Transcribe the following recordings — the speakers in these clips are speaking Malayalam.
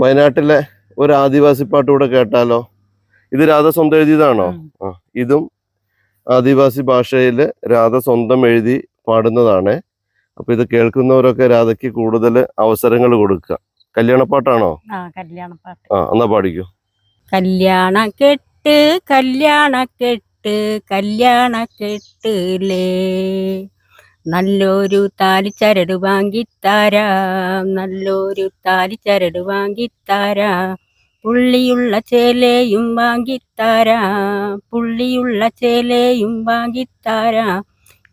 വയനാട്ടിലെ ഒരു ആദിവാസി പാട്ട് കൂടെ കേട്ടാലോ? ഇത് രാധ സ്വന്തം എഴുതിയതാണോ? ആ ഇതും ആദിവാസി ഭാഷയിൽ രാധ സ്വന്തം എഴുതി പാടുന്നതാണ്. അപ്പൊ ഇത് കേൾക്കുന്നവരൊക്കെ രാധയ്ക്ക് കൂടുതൽ അവസരങ്ങൾ കൊടുക്കുക. കല്യാണപ്പാട്ടാണോ? ആ എന്നാ പാടിക്കൂ. കല്യാണ കെട്ട് കല്യാണ കെട്ട് കല്യാണ കെട്ടിലേ നല്ലൊരു താലിച്ചരട് വാങ്ങിത്താരാം നല്ലൊരു താലിച്ചരട് വാങ്ങിത്താരാം. പുള്ളിയുള്ള ചേലയും വാങ്ങിത്താരാം പുള്ളിയുള്ള ചേലയും വാങ്ങിത്താരാം.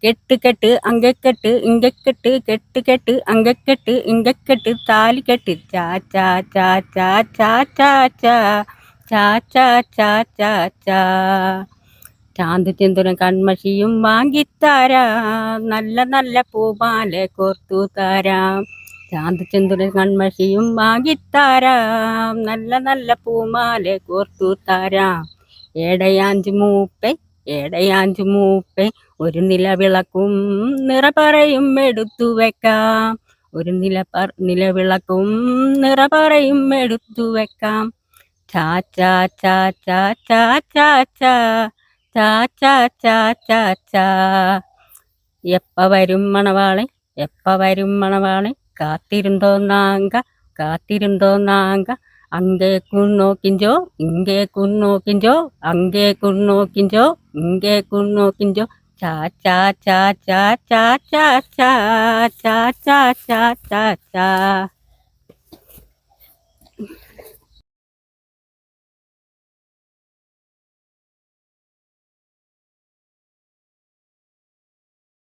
കെട്ട് കെട്ട് അങ്കക്കെട്ട് ഇങ്കക്കെട്ട് കെട്ട് കെട്ട് അങ്കക്കെട്ട് ഇങ്കക്കെട്ട് താലി കെട്ട് ചാ ചാ ചാ ചാ ചാ ചാ ചാ ചാ ചാ ചാ ചാ. ചാന്ത് കൺമഷിയും വാങ്ങിത്താരാം. നല്ല നല്ല പൂമാല കോർത്തു താരാ. ചാന്ത് കൺമഷിയും വാങ്ങിത്താരാം. നല്ല നല്ല പൂമാല കോർത്തു താരാ. ഏടയാഞ്ചു മൂപ്പെ ഏടയാഞ്ചു മൂപ്പെ ഒരു നിലവിളക്കും നിറപറയും എടുത്തു വെക്കാം. ഒരു നില നിലവിളക്കും നിറപറയും എടുത്തു വെക്കാം. ചാ ചാ ചാ ചാ ചാ ചാ ചാ. ചാ ചാ ചാ ചാ ചാ എപ്പ വരും മണവാളെ എപ്പ വരും മണവാളെ കാത്തിരുന്തോ നാങ്ക കാത്തിരുന്തോ നാങ്ക അങ്കേ കുന്നോക്കിഞ്ചോ ഇങ്കേ കുന്നോക്കിഞ്ചോ അങ്കേ കുന്നോക്കിഞ്ചോ ഇങ്കേ കുന്നോക്കിഞ്ചോ ചാ ചാ ചാ ചാ ചാ ചാ ചാ ചാ ചാ ചാ ചാ ചാ